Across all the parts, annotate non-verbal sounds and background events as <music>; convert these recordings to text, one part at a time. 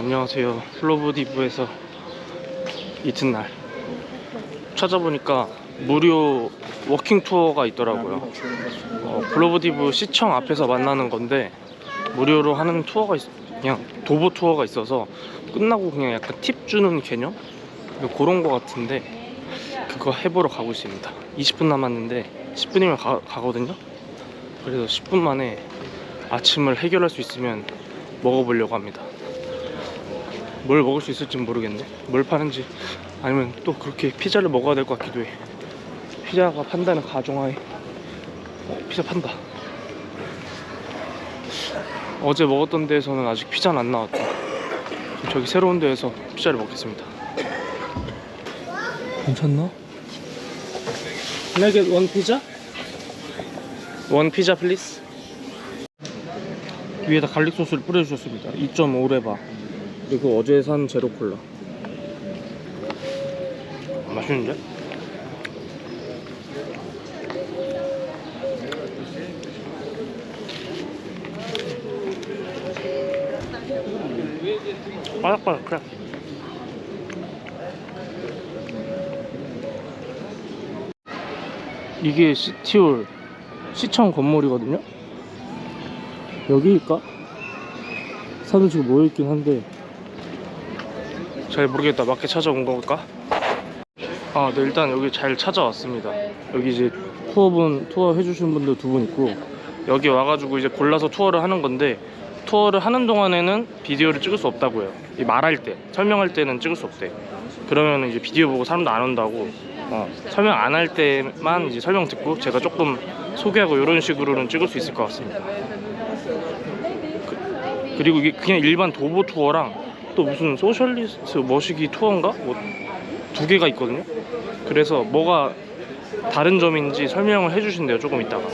안녕하세요. 플로브디브에서 이튿날 찾아보니까 무료 워킹 투어가 있더라고요. 어, 플로브디브 시청 앞에서 만나는 건데 무료로 하는 투어가 있, 그냥 도보 투어가 있어서 끝나고 그냥 약간 팁 주는 개념 그런 거 같은데 그거 해보러 가고 있습니다. 20분 남았는데 10분이면 가, 가거든요. 그래서 10분 만에 아침을 해결할 수 있으면 먹어보려고 합니다. 뭘 먹을 수 있을지 모르겠네. 뭘 파는지 아니면 또 그렇게 피자를 먹어야 될 것 같기도 해. 피자가 판다는 가정하에 어, 피자 판다. 어제 먹었던 데에서는 아직 피자는 안 나왔다. 저기 새로운 데에서 피자를 먹겠습니다. 괜찮나? Can one pizza? One pizza please. 위에다 갈릭 소스를 뿌려주셨습니다. 2.5레바. 그리고 어제 산 제로 콜라. 맛있는데? 바삭바삭해. 이게 시티홀 시청 건물이거든요. 여기일까? 사람들 지금 모여있긴 한데 잘 모르겠다. 맞게 찾아온 걸까? 아, 네 일단 여기 잘 찾아왔습니다. 여기 이제 투어분 투어 해주신 분들 두 분 있고 여기 와가지고 이제 골라서 투어를 하는 건데 투어를 하는 동안에는 비디오를 찍을 수 없다고요. 이 말할 때 설명할 때는 찍을 수 없대. 그러면 이제 비디오 보고 사람도 안 온다고. 어, 설명 안 할 때만 이제 설명 듣고 제가 조금 소개하고 이런 식으로는 찍을 수 있을 것 같습니다. 그 리고 이게 그냥 일반 도보 투어랑 또 무슨 소셜리스트 머시기 투어인가? 뭐 두 개가 있거든요. 그래서 뭐가 다른 점인지 설명을 해주신대요. 조금 있다가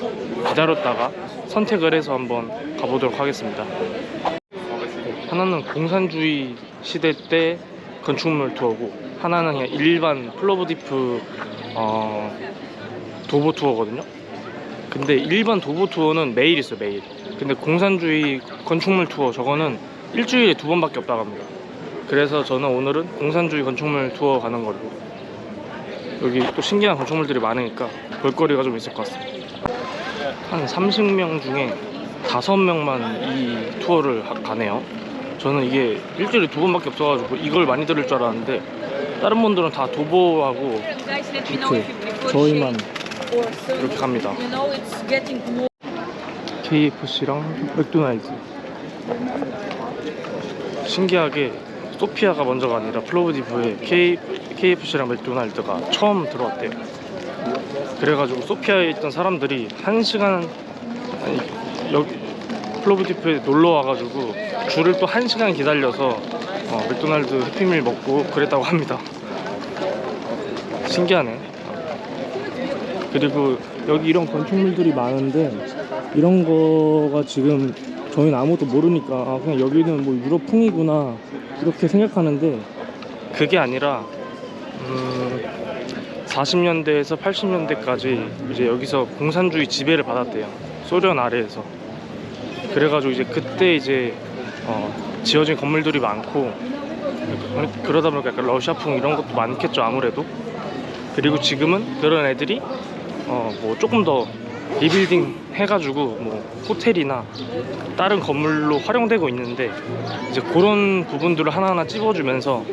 기다렸다가 선택을 해서 한번 가보도록 하겠습니다. 하나는 공산주의 시대 때 건축물 투어고 하나는 그냥 일반 플로브디프 어, 도보 투어거든요. 근데 일반 도보 투어는 매일 있어요 매일 근데 공산주의 건축물 투어 저거는 일주일에 두 번밖에 없다고 합니다 그래서 저는 오늘은 공산주의 건축물 투어 가는 걸로 여기 또 신기한 건축물들이 많으니까 볼거리가 좀 있을 것 같습니다 한 30명 중에 5명만 이 투어를 하- 가네요 저는 이게 일주일에 두 번밖에 없어가지고 이걸 많이 들을 줄 알았는데 다른 분들은 다 도보하고 이렇게 저희만. 이렇게 갑니다. KFC랑 맥도날드 신기하게 소피아가 먼저가 아니라 플로브디브에 K, KFC랑 맥도날드가 처음 들어왔대요. 그래가지고 소피아에 있던 사람들이 한 시간 아니 여기 플로브디브에 놀러 와가지고 줄을 또 한 시간 기다려서 어, 맥도날드 해피밀 먹고 그랬다고 합니다. 신기하네. 그리고 여기 이런 건축물들이 많은데 이런 거가 지금 저희는 아무것도 모르니까 아, 그냥 여기는 뭐 유럽풍이구나 이렇게 생각하는데. 그게 아니라 음, 40년대에서 80년대까지 이제 여기서 공산주의 지배를 받았대요. 소련 아래에서. 그래가지고 이제 그때 이제 어, 지어진 건물들이 많고 그러다 보니까 약간 러시아풍 이런 것도 많겠죠 아무래도. 그리고 지금은 그런 애들이 어 뭐 조금 더 리빌딩 해가지고 뭐 호텔이나 다른 건물로 활용되고 있는데 이제 그런 부분들을 하나하나 찝어주면서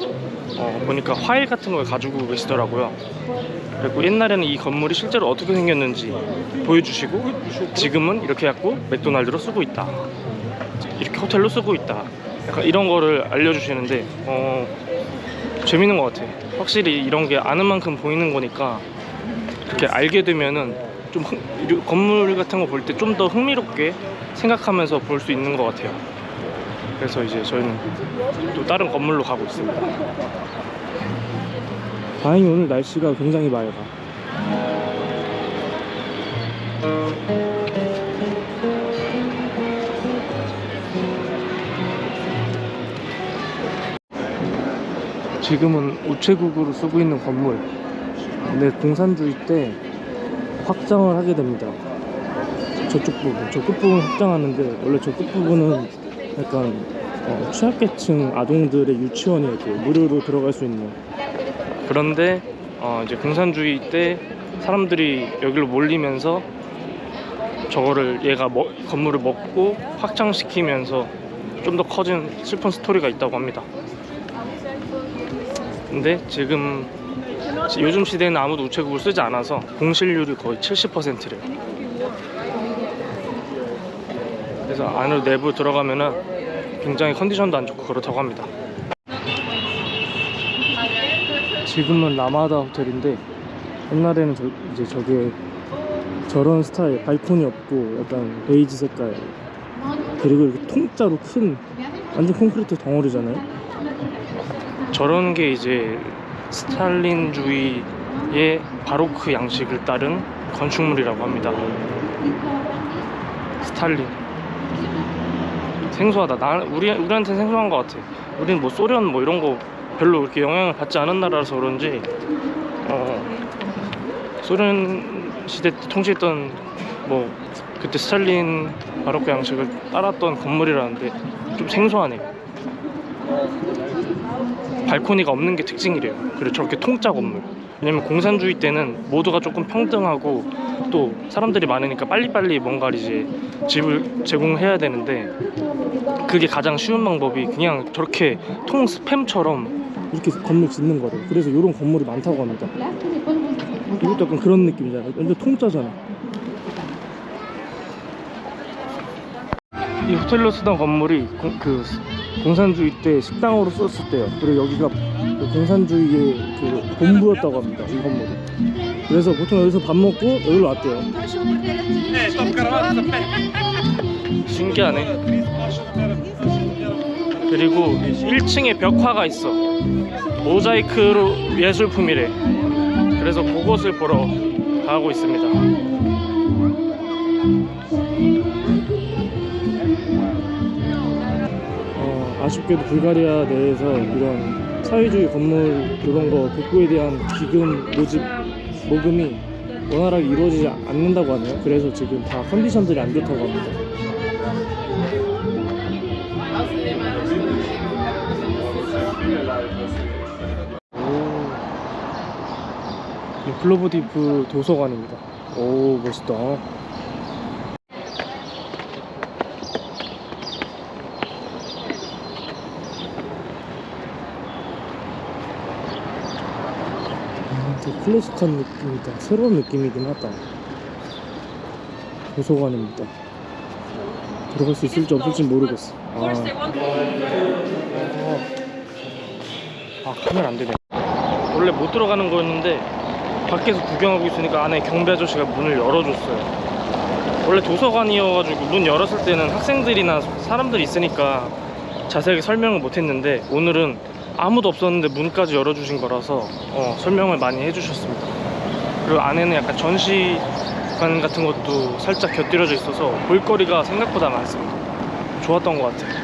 어 보니까 화일 같은 걸 가지고 계시더라고요. 그리고 옛날에는 이 건물이 실제로 어떻게 생겼는지 보여주시고 지금은 이렇게 해갖고 맥도날드로 쓰고 있다. 이렇게 호텔로 쓰고 있다. 약간 이런 거를 알려주시는데 어 재밌는 것 같아. 확실히 이런 게 아는 만큼 보이는 거니까 이렇게 알게 되면은 좀 흥- 건물 같은 거 볼 때 좀 더 흥미롭게 생각하면서 볼 수 있는 것 같아요. 그래서 이제 저희는 또 다른 건물로 가고 있습니다. 다행히 오늘 날씨가 굉장히 맑아. 지금은 우체국으로 쓰고 있는 건물. 근데 공산주의 때 확장을 하게 됩니다. 저쪽 부분, 저 끝부분 확장하는데 원래 저 끝부분은 약간 어, 취약계층 아동들의 유치원이 이렇게 무료로 들어갈 수 있는 그런데 어, 이제 공산주의 때 사람들이 여기로 몰리면서 저거를 얘가 먹- 건물을 먹고 확장시키면서 좀 더 커진 슬픈 스토리가 있다고 합니다. 근데 지금 지- 요즘 시대에는 아무도 우체국을 쓰지 않아서 공실률이 거의 70%래요. 그래서 안으로 내부 들어가면은 굉장히 컨디션도 안 좋고 그렇다고 합니다. 지금은 라마다 호텔인데 옛날에는 저, 이제 저게 저런 스타일 발코니 없고 약간 베이지 색깔 그리고 이렇게 통짜로 큰 완전 콘크리트 덩어리잖아요. 저런 게 이제 스탈린주의의 바로크 양식을 따른 건축물이라고 합니다. 스탈린. 생소하다. 나 우리 우리한테 생소한 것 같아. 우리는 뭐 소련 뭐 이런 거 별로 그렇게 영향을 받지 않은 나라라서 그런지 어 소련 시대 때 통치했던 뭐 그때 스탈린 바로크 양식을 따랐던 건물이라는데 좀 생소하네. 발코니가 없는 게 특징이래요. 그리고 저렇게 통짜 건물. 왜냐면 공산주의 때는 모두가 조금 평등하고 또 사람들이 많으니까 빨리빨리 뭔가 이제 집을 제공해야 되는데 그게 가장 쉬운 방법이 그냥 저렇게 통 스팸처럼 이렇게 건물 짓는 거래요. 그래서 이런 건물이 많다고 합니다. 이것도 약간 그런 느낌이잖아. 완전 통짜잖아. 이 호텔로 쓰던 건물이 공, 그 공산주의 때 식당으로 썼을 때요. 그리고 여기가 그 공산주의의 그 본부였다고 합니다. 이 건물이. 그래서 보통 여기서 밥 먹고 여기로 왔대요. 신기하네. 그리고 1층에 벽화가 있어. 모자이크로 예술품이래. 그래서 그것을 보러 가고 있습니다. 아쉽게도 불가리아 내에서 이런 사회주의 건물 이런 거 복구에 대한 기금 모집 모금이 원활하게 이루어지지 않는다고 하네요. 그래서 지금 다 컨디션들이 안 좋다고 합니다. 플로브디프 도서관입니다. 오 멋있다. 클래식한 느낌이다. 새로운 느낌이긴 하다. 도서관입니다. 들어갈 수 있을지 없을지 모르겠어. 아, 아 카메라 안 되네. 원래 못 들어가는 거였는데 밖에서 구경하고 있으니까 안에 경비 아저씨가 문을 열어줬어요. 원래 도서관이어가지고 문 열었을 때는 학생들이나 사람들이 있으니까 자세하게 설명을 못했는데 오늘은 아무도 없었는데 문까지 열어주신 거라서 어, 설명을 많이 해주셨습니다. 그리고 안에는 약간 전시관 같은 것도 살짝 곁들여져 있어서 볼거리가 생각보다 많습니다. 좋았던 것 같아요.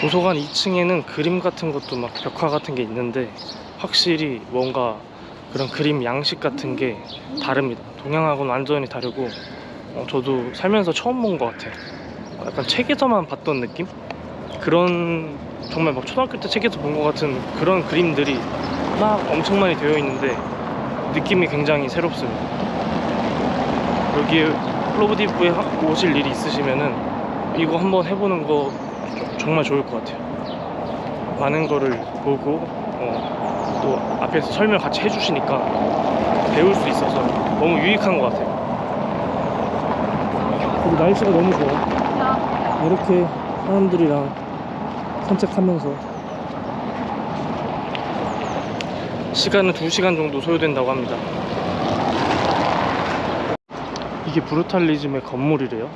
도서관 2층에는 그림 같은 것도 막 벽화 같은 게 있는데 확실히 뭔가 그런 그림 양식 같은 게 다릅니다. 동양하고는 완전히 다르고 어, 저도 살면서 처음 본 것 같아요. 어, 약간 책에서만 봤던 느낌? 그런 정말 막 초등학교 때 책에서 본 것 같은 그런 그림들이 막 엄청 많이 되어 있는데 느낌이 굉장히 새롭습니다. 여기에 플로브디프에 하- 오실 일이 있으시면은 이거 한번 해보는 거 정말 좋을 것 같아요. 많은 거를 보고 어, 또 앞에서 설명 같이 해주시니까 배울 수 있어서 너무 유익한 것 같아요. 그리고 날씨가 너무 좋아. 이렇게 사람들이랑 산책하면서 시간은 2시간 정도 소요된다고 합니다. 이게 브루탈리즘의 건물이래요.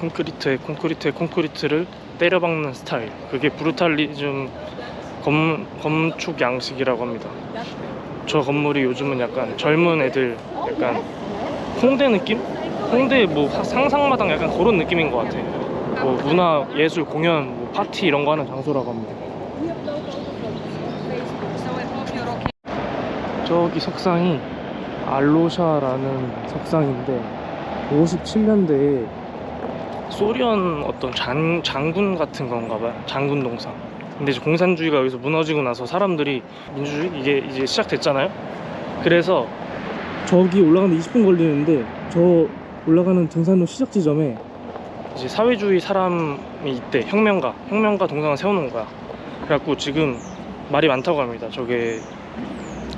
콘크리트에 콘크리트에 콘크리트를 때려박는 스타일. 그게 브루탈리즘 건, 건축 양식이라고 합니다. 저 건물이 요즘은 약간 젊은 애들 약간 홍대 느낌? 홍대 뭐 사- 상상마당 약간 그런 느낌인 것 같아. 뭐 문화 예술 공연 뭐 파티 이런 거 하는 장소라고 합니다. 저기 석상이 알로샤라는 석상인데 57년대에 소련 어떤 장, 장군 같은 건가 봐요. 장군 동상. 근데 이제 공산주의가 여기서 무너지고 나서 사람들이 민주주의 이게 이제 시작됐잖아요. 그래서 저기 올라가는데 20분 걸리는데 저 올라가는 등산로 시작 지점에 이제 사회주의 사람이 있대. 혁명가. 혁명가 동상을 세워놓은 거야. 그래갖고 지금 말이 많다고 합니다. 저게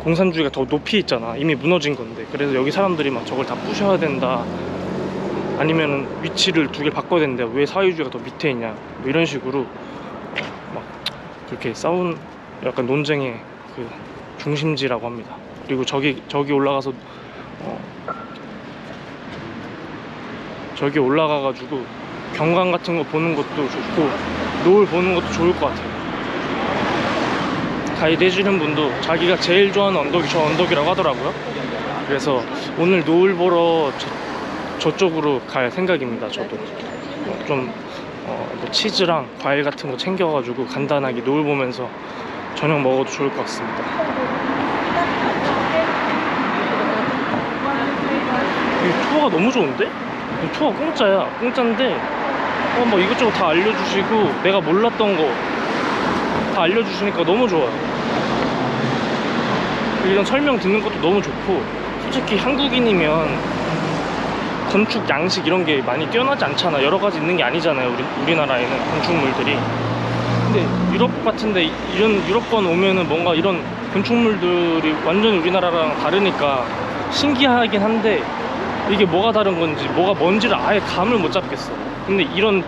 공산주의가 더 높이 있잖아. 이미 무너진 건데. 그래서 여기 사람들이 막 저걸 다 부셔야 된다. 아니면 위치를 두 개를 바꿔야 된다. 왜 사회주의가 더 밑에 있냐. 뭐 이런 식으로 막 그렇게 싸운 약간 논쟁의 그 중심지라고 합니다. 그리고 저기 저기 올라가서 저기 올라가가지고 경관 같은 거 보는 것도 좋고 노을 보는 것도 좋을 것 같아요. 가이드 해주는 분도 자기가 제일 좋아하는 언덕이 저 언덕이라고 하더라고요. 그래서 오늘 노을 보러 저, 쪽으로갈 생각입니다. 저도 어, 좀 어, 뭐 치즈랑 과일 같은 거 챙겨가지고 간단하게 노을 보면서 저녁 먹어도 좋을 것 같습니다. 이 투어가 너무 좋은데? 이 투어 공짜야. 공짜인데 어, 뭐 이것저것 다 알려주시고 내가 몰랐던 거 다 알려주시니까 너무 좋아요. 이런 설명 듣는 것도 너무 좋고 솔직히 한국인이면 건축 양식 이런 게 많이 뛰어나지 않잖아. 여러 가지 있는 게 아니잖아요. 우리 우리나라에는 건축물들이. 근데 유럽 같은데 이런 유럽권 오면은 뭔가 이런 건축물들이 완전 우리나라랑 다르니까 신기하긴 한데 이게 뭐가 다른 건지 뭐가 뭔지를 아예 감을 못 잡겠어. 근데 이런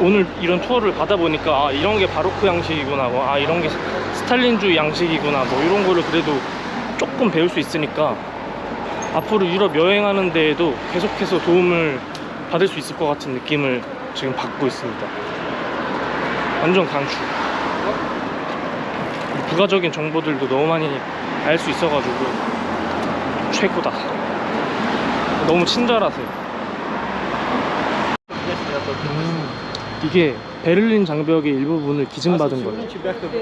오늘 이런 투어를 받아보니까 아 이런 게 바로크 양식이구나 뭐, 아 이런 게 스탈린주의 양식이구나 뭐 이런 거를 그래도 조금 배울 수 있으니까 앞으로 유럽 여행하는 데에도 계속해서 도움을 받을 수 있을 것 같은 느낌을 지금 받고 있습니다. 완전 강추. 부가적인 정보들도 너무 많이 알 수 있어가지고 최고다. 너무 친절하세요. 음, 이게 베를린 장벽의 일부분을 기증받은 거예요.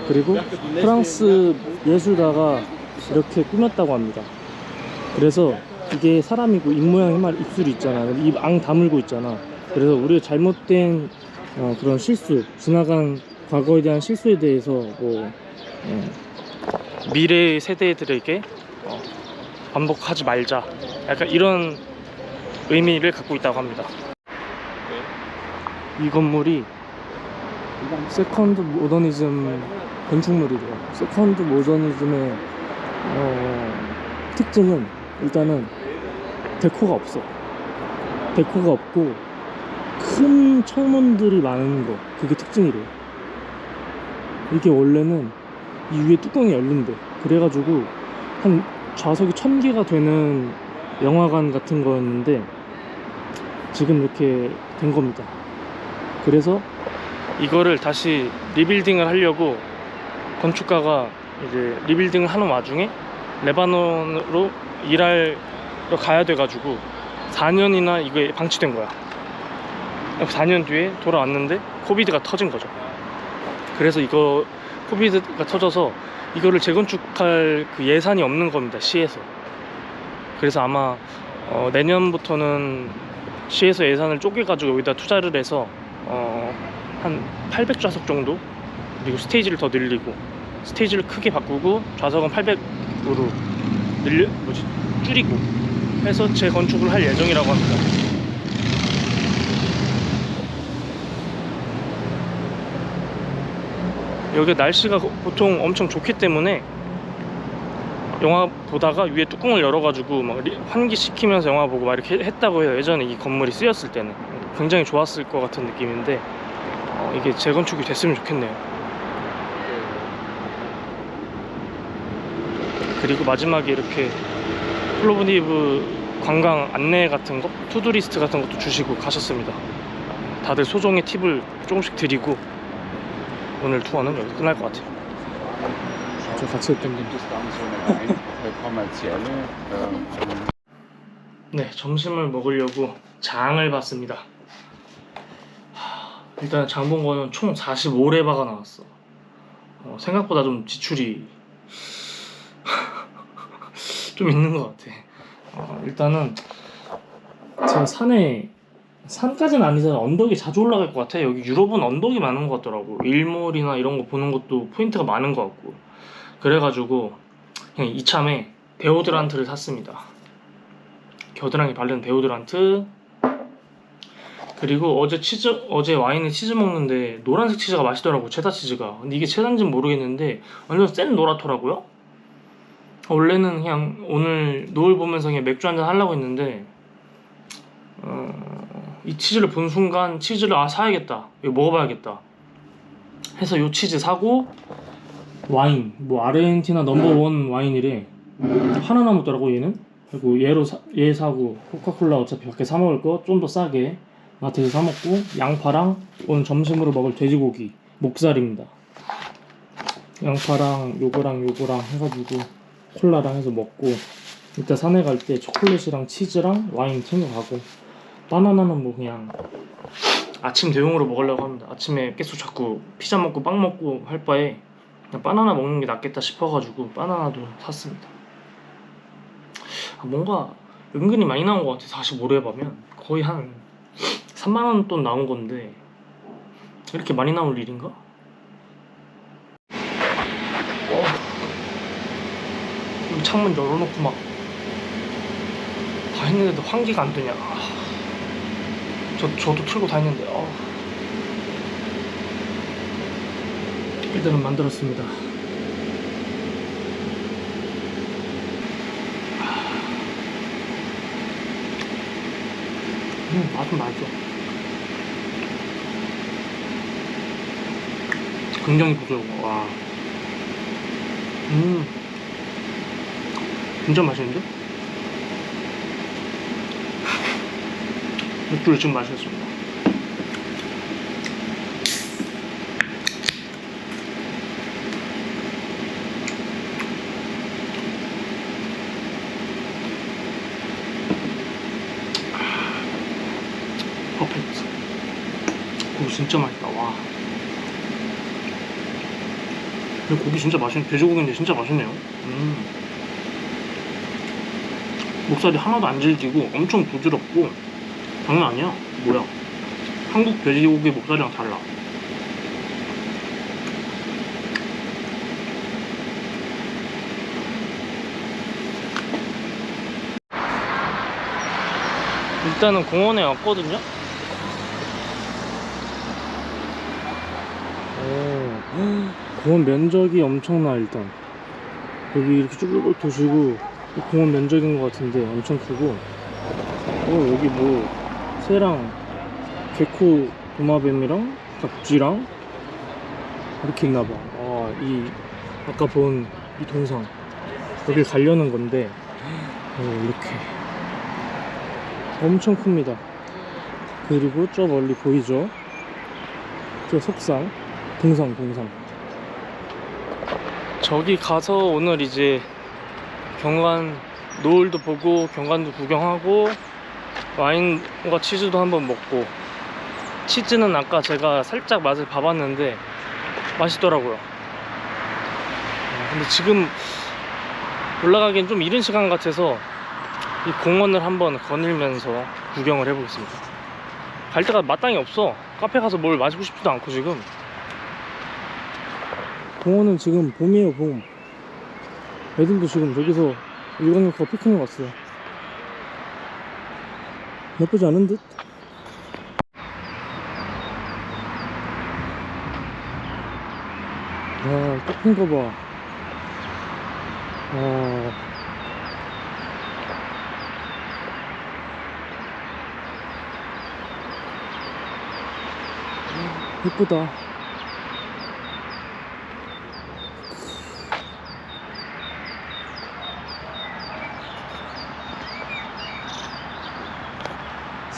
그리고 프랑스 예술가가 이렇게 꾸몄다고 합니다. 그래서 이게 사람이고 입 모양 이 말 입술이 있잖아. 입 앙 다물고 있잖아. 그래서 우리가 잘못된 어, 그런 실수, 지나간 과거에 대한 실수에 대해서 뭐 어, 미래 세대들에게 어, 반복하지 말자. 약간 이런 의미를 갖고 있다고 합니다. 이 건물이 세컨드 모더니즘 건축물이래요. 세컨드 모더니즘의 어, 특징은 일단은 데코가 없어. 데코가 없고 큰 창문들이 많은 거 그게 특징이래요. 이게 원래는 이 위에 뚜껑이 열린대. 그래가지고 한 좌석이 천 개가 되는 영화관 같은 거였는데 지금 이렇게 된 겁니다. 그래서 이거를 다시 리빌딩을 하려고 건축가가 이제 리빌딩을 하는 와중에 레바논으로 일하러 가야 돼가지고 4년이나 이게 방치된 거야. 4년 뒤에 돌아왔는데 코비드가 터진 거죠. 그래서 이거 코비드가 터져서 이거를 재건축할 그 예산이 없는 겁니다. 시에서. 그래서 아마 어, 내년부터는 시에서 예산을 쪼개가지고 여기다 투자를 해서 어, 한 800좌석 정도 그리고 스테이지를 더 늘리고 스테이지를 크게 바꾸고 좌석은 800으로 늘려 뭐지 줄이고 해서 재건축을 할 예정이라고 합니다. 여기 날씨가 보통 엄청 좋기 때문에 영화 보다가 위에 뚜껑을 열어가지고 막 리- 환기시키면서 영화 보고 막 이렇게 했다고 해요. 예전에 이 건물이 쓰였을 때는 굉장히 좋았을 것 같은 느낌인데 어, 이게 재건축이 됐으면 좋겠네요. 그리고 마지막에 이렇게 플로브니브 관광 안내 같은 거, 투두리스트 같은 것도 주시고 가셨습니다. 다들 소정의 팁을 조금씩 드리고 오늘 투어는 여기서 끝날 것 같아요. So eine rein äh, kommerzielle äh, 네, 점심을 먹으려고 장을 봤습니다. 하, 일단 장 본 거는 총 45레바가 나왔어. 어, 생각보다 좀 지출이 <laughs> 좀 있는 것 같아. 어, 일단은 제가 산에 산까지는 아니잖아 언덕이 자주 올라갈 것 같아. 여기 유럽은 언덕이 많은 것 같더라고. 일몰이나 이런 거 보는 것도 포인트가 많은 것 같고. 그래가지고 그냥 이참에 데오드란트를 샀습니다. 겨드랑이 바르는 데오드란트. 그리고 어제 치즈 어제 와인에 치즈 먹는데 노란색 치즈가 맛있더라고 체다 치즈가. 근데 이게 체다인지는 모르겠는데 완전 센 노랗더라고요. 원래는 그냥 오늘 노을 보면서 그냥 맥주 한잔 하려고 했는데 어, 이 치즈를 본 순간 치즈를 아 사야겠다 이거 먹어봐야겠다 해서 요 치즈 사고 와인. 뭐 아르헨티나 넘버원 와인이래. 하나 남았더라고 얘는. 그리고 얘로 사, 얘 사고 코카콜라 어차피 밖에 사 먹을 거 좀 더 싸게 마트에서 사 먹고 양파랑 오늘 점심으로 먹을 돼지고기 목살입니다. 양파랑 요거랑 요거랑 해가지고 콜라랑 해서 먹고 이따 산에 갈 때 초콜릿이랑 치즈랑 와인 챙겨가고. 바나나는 뭐 그냥 아침 대용으로 먹으려고 합니다. 아침에 계속 자꾸 피자 먹고 빵 먹고 할 바에 바나나 먹는 게 낫겠다 싶어가지고 바나나도 샀습니다 아, 뭔가 은근히 많이 나온 것 같아 45를 해보면 거의 한 3만 원 돈 나온 건데 이렇게 많이 나올 일인가? 어. 창문 열어놓고 막 다 했는데도 환기가 안 되냐 아. 저, 저도 틀고 다 했는데 아. 일단은 만들었습니다 음, 맛은 맛있어 굉장히 부드러워 와. 음 진짜 맛있는데? 맥주를 지금 마셨습니다. 퍼펙트. 고기 진짜 맛있다. 와. 근데 고기 진짜 맛있네. 돼지고기인데 진짜 맛있네요. 음. 목살이 하나도 안 질기고 엄청 부드럽고 장난 아니야. 뭐야? 한국 돼지고기 목살이랑 달라. 일단은 공원에 왔거든요. 오, 공원 면적이 엄청나 일단. 여기 이렇게 쭉 도시고 공원 면적인 것 같은데 엄청 크고. 어 여기 뭐 새랑 개코 도마뱀이랑 박쥐랑 이렇게 있나봐. 아 이 아까 본 이 동상. 여길 가려는 건데 어 이렇게. 엄청 큽니다. 그리고 저 멀리 보이죠? 저 속상 동상 동상 저기 가서 오늘 이제 경관 노을도 보고 경관도 구경하고 와인과 치즈도 한번 먹고 치즈는 아까 제가 살짝 맛을 봐봤는데 맛있더라고요. 어, 근데 지금 올라가기엔 좀 이른 시간 같아서 이 공원을 한번 거닐면서 구경을 해보겠습니다. 갈 데가 마땅히 없어. 카페 가서 뭘 마시고 싶지도 않고 지금 공원은 지금 봄이에요 봄 애들도 지금 저기서 일광욕하고 피크닉 왔어요 나쁘지 않은 듯? 야, 꽃핀 거 봐. 와. 예쁘다.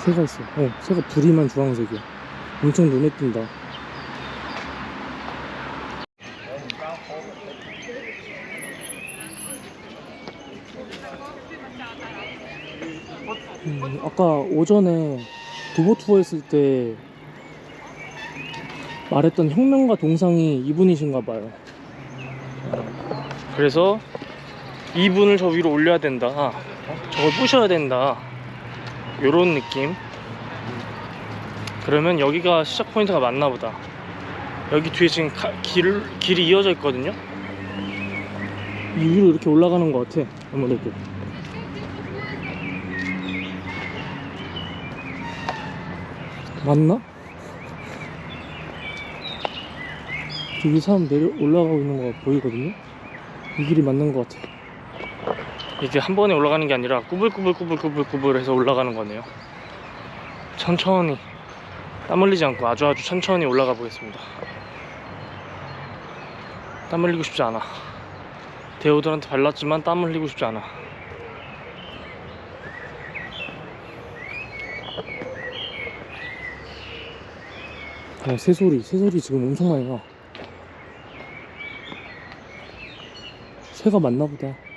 새가 있어. 어, 새가 부리만 주황색이야. 엄청 눈에 띈다. 음, 아까 오전에 도보 투어 했을 때 말했던 혁명가 동상이 이분이신가 봐요. 그래서 이분을 저 위로 올려야 된다. 어? 저걸 부셔야 된다. 요런 느낌. 그러면 여기가 시작 포인트가 맞나 보다. 여기 뒤에 지금 가- 길, 길이 이어져 있거든요. 이 위로 이렇게 올라가는 것 같아. 아무래도. 맞나? 저기 사람 내려 올라가고 있는 거 보이거든요. 이 길이 맞는 것 같아. 이게 한 번에 올라가는 게 아니라 꾸불꾸불꾸불꾸불꾸불 해서 올라가는 거네요. 천천히 땀 흘리지 않고 아주 아주 천천히 올라가 보겠습니다. 땀 흘리고 싶지 않아. 데오드란트 발랐지만 땀 흘리고 싶지 않아. 야, 새소리, 새소리 지금 엄청 많이 나. 새가 맞나 보다.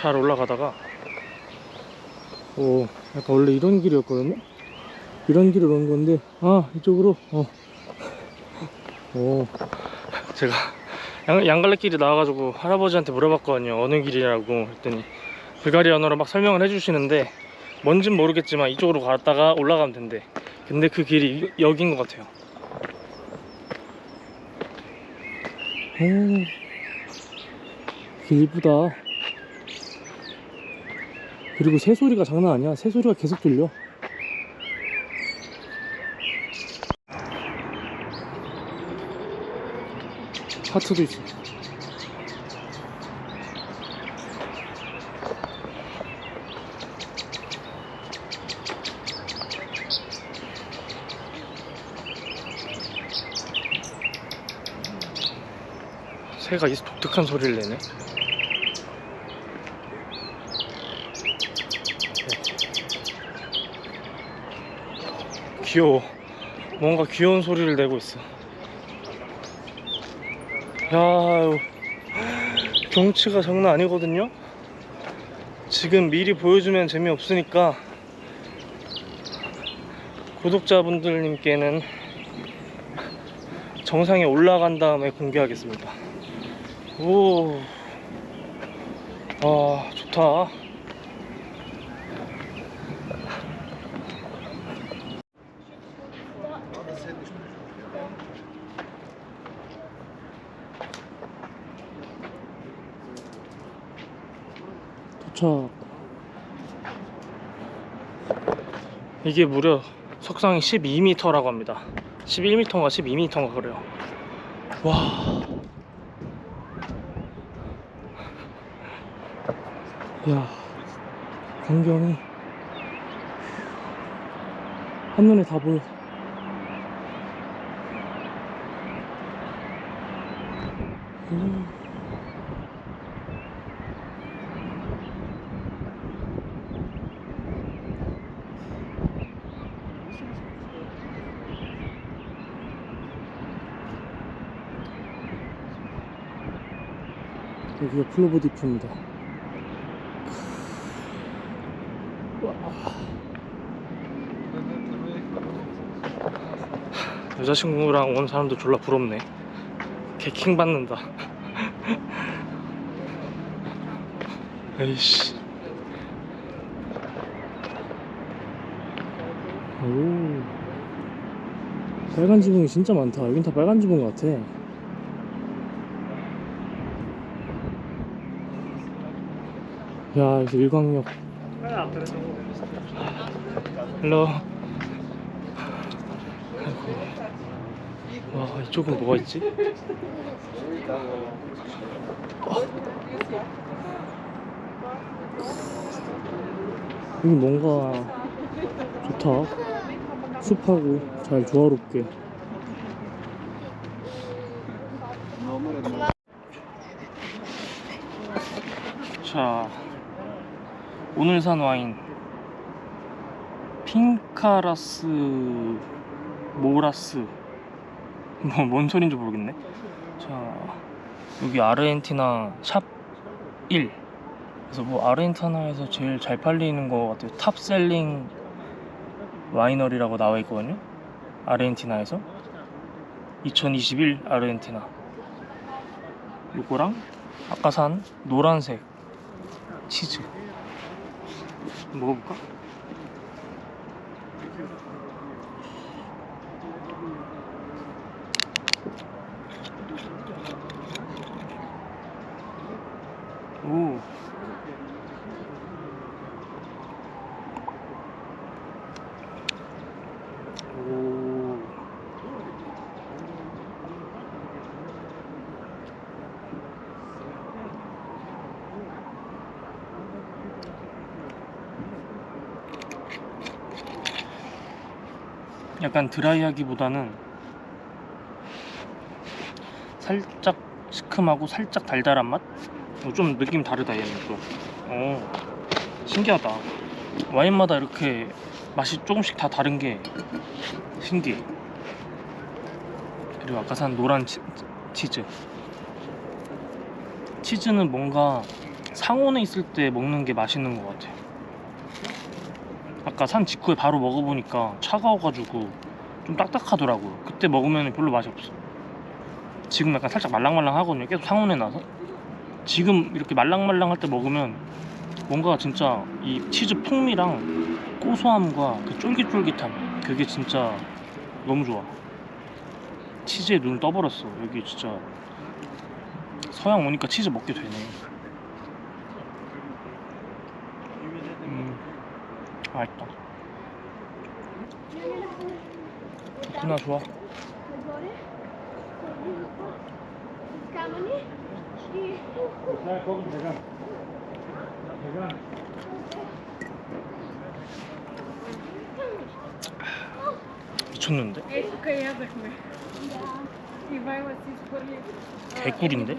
잘 올라가다가, 오, 약간 원래 이런 길이었거든요? 이런 길을 온 건데, 아, 이쪽으로, 어. 오, 제가 양, 양갈래길이 나와가지고 할아버지한테 물어봤거든요. 어느 길이라고. 그랬더니, 불가리아 언어로 막 설명을 해주시는데, 뭔진 모르겠지만 이쪽으로 갔다가 올라가면 된대. 근데 그 길이 이- 여긴 것 같아요. 오, 길 이쁘다. 그리고 새소리가 장난 아니야. 새소리가 계속 들려. 하트도 있어. 새가 이 독특한 소리를 내네. 귀여워. 뭔가 귀여운 소리를 내고 있어. 야, 경치가 장난 아니거든요? 지금 미리 보여주면 재미없으니까 구독자분들님께는 정상에 올라간 다음에 공개하겠습니다. 오, 아, 좋다. 도착. 이게 무려 석상이 12m라고 합니다. 11m인가 12m인가 그래요. 와. 야, 광경이 한눈에 다 보여. 음. 여기가 플로브 디프입니다. 여자친구랑 온 사람도 졸라 부럽네. 개킹 받는다. 에이씨. 오. 빨간 지붕이 진짜 많다. 여긴 다 빨간 지붕 같아. 야, 여기 일광역. 헬로. 와, 이쪽은 뭐가 있지? 여기 뭔가 좋다. 숲하고 잘 조화롭게. 자, 오늘 산 와인 핑카라스 모라스 뭐 뭔 소린지 모르겠네. 자, 여기 아르헨티나 샵 1. 그래서 뭐 아르헨티나에서 제일 잘 팔리는 것 같아요. 탑셀링 와이너리라고 나와 있거든요. 아르헨티나에서 2021 아르헨티나. 요거랑 아까 산 노란색 치즈 먹어볼까? 오. 오. 약간 드라이하기보다는 살짝 시큼하고 살짝 달달한 맛? 어, 좀 느낌 다르다 얘는 또. 어, 신기하다. 와인마다 이렇게 맛이 조금씩 다 다른 게 신기해. 그리고 아까 산 노란 치, 치즈. 치즈는 뭔가 상온에 있을 때 먹는 게 맛있는 것 같아. 아까 산 직후에 바로 먹어보니까 차가워가지고 좀 딱딱하더라고요. 그때 먹으면 별로 맛이 없어. 지금 약간 살짝 말랑말랑 하거든요. 계속 상온에 나서. 지금 이렇게 말랑말랑할 때 먹으면 뭔가 진짜 이 치즈 풍미랑 고소함과 그 쫄깃쫄깃함 그게 진짜 너무 좋아. 치즈에 눈을 떠버렸어. 여기 진짜 서양 오니까 치즈 먹게 되네. 맛있다 누나 좋아 미쳤는데? 개꿀인데?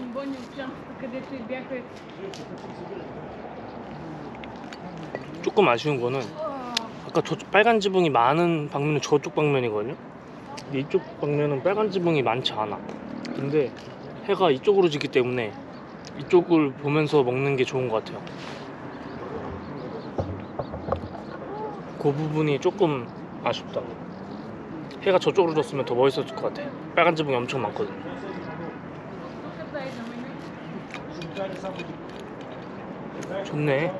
조금 아쉬운 거는 아까 저쪽 빨간 지붕이 많은 방면은 저쪽 방면이거든요. 근데 이쪽 방면은 빨간 지붕이 많지 않아. 근데 해가 이쪽으로 지기 때문에 이쪽을 보면서 먹는 게 좋은 것 같아요. 그 부분이 조금 아쉽다. 해가 저쪽으로 졌으면 더 멋있었을 것 같아. 빨간 지붕이 엄청 많거든 좋네.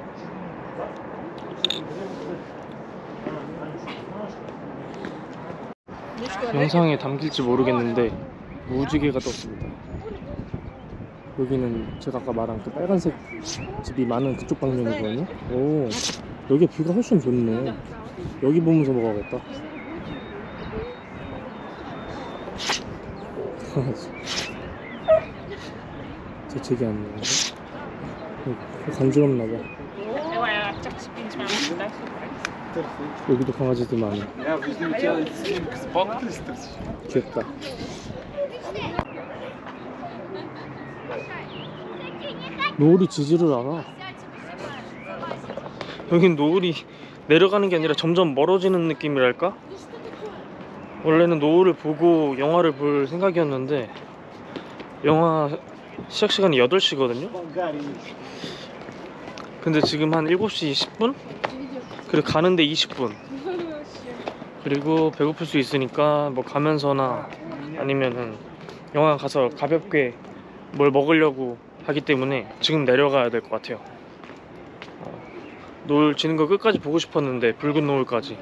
영상에 담길지 모르겠는데 무지개가 떴습니다. 여기는 제가 아까 말한 그 빨간색 집이 많은 그쪽 방면이거든요. 오, 여기 뷰가 훨씬 좋네. 여기 보면서 먹어야겠다. <laughs> 제 책이 안 나오네. 간지럽나 봐. 여기도 강아지들 많아. Iets gespannen. 귀엽다. 노을이 지지를 않아. 여긴 노을이 내려가는 게 아니라 점점 멀어지는 느낌이랄까? 원래는 노을을 보고 영화를 볼 생각이었는데 영화 시작 시간이 8시거든요? 근데 지금 한 7시 10분? 그리고 가는데 20분 그리고 배고플 수 있으니까 뭐 가면서나 아니면은 영화 가서 가볍게 뭘 먹으려고 하기 때문에 지금 내려가야 될 것 같아요. 어, 노을 지는 거 끝까지 보고 싶었는데 붉은 노을까지.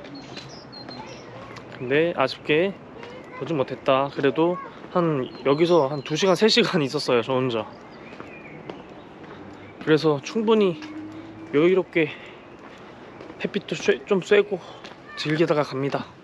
근데 아쉽게 보지 못했다. 그래도 한 여기서 한 2시간 3시간 있었어요. 저 혼자. 그래서 충분히 여유롭게 햇빛도 쬐- 좀 쐬고 즐기다가 갑니다.